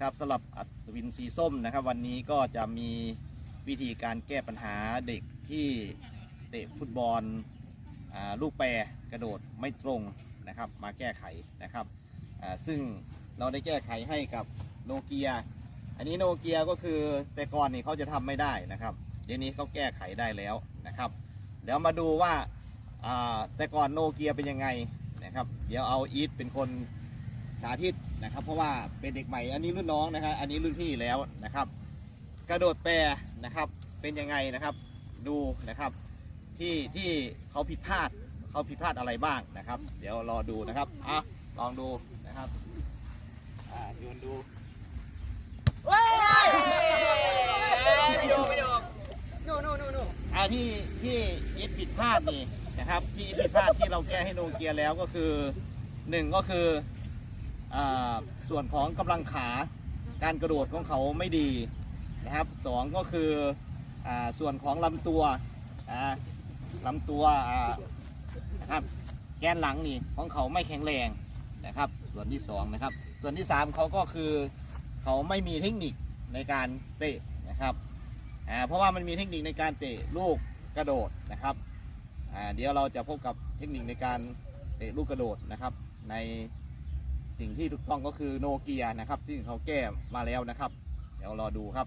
ครับสำหรับอัศวินสีส้มนะครับ วันนี้ก็จะมีวิธีการแก้ปัญหาเด็กที่เตะฟุตบอลลูกแปรกระโดดไม่ตรงนะครับ มาแก้ไขนะครับซึ่งเราได้แก้ไขให้กับโนเกียอันนี้โนเกียก็คือแต่ก่อนนี่เขาจะทำไม่ได้นะครับ เดี๋ยวนี้เขาแก้ไขได้แล้วนะครับ เดี๋ยวมาดูว่าแต่ก่อนโนเกียเป็นยังไงนะครับ เดี๋ยวเอาอีทเป็นคน สาธิตนะครับ เพราะว่าเป็นเด็กใหม่ อันนี้รุ่นน้องนะครับ อันนี้รุ่นพี่แล้วนะครับ กระโดดแปรนะครับเป็นยังไงนะครับ ดูนะครับ ที่ที่เขาผิดพลาดเขาผิดพลาดอะไรบ้างนะครับ เดี๋ยวรอดูนะครับอะลองดูนะครับอ่าโยนดูไม่ดูไม่ดูหนูหนูหนูหนูอ่าที่ที่อีทผิดพลาดนี่นะครับ ที่อีทผิดพลาดที่เราแก้ให้โนเกียแล้วก็คือหนึ่งก็คืออ่า ส่วนของกำลังขาการกระโดดของเขาไม่ดีนะครับสองก็คืออส่วนของลำตัวอ่าลำตัวนะครับแกนหลังนี่ของเขาไม่แข็งแรงนะครับ ส่วนที่สองนะครับ ส่วนที่สามเขาก็คือเขาไม่มีเทคนิคในการเตะนะครับเพราะว่ามันมีเทคนิคในการเตะลูกกระโดดนะครับเดี๋ยวเราจะพบกับเทคนิคในการเตะลูกกระโดดนะครับใน สิ่งที่ถูกต้องก็คือโนเกียนะครับ ซึ่งเขาแก้มาแล้วนะครับ เดี๋ยวรอดูครับ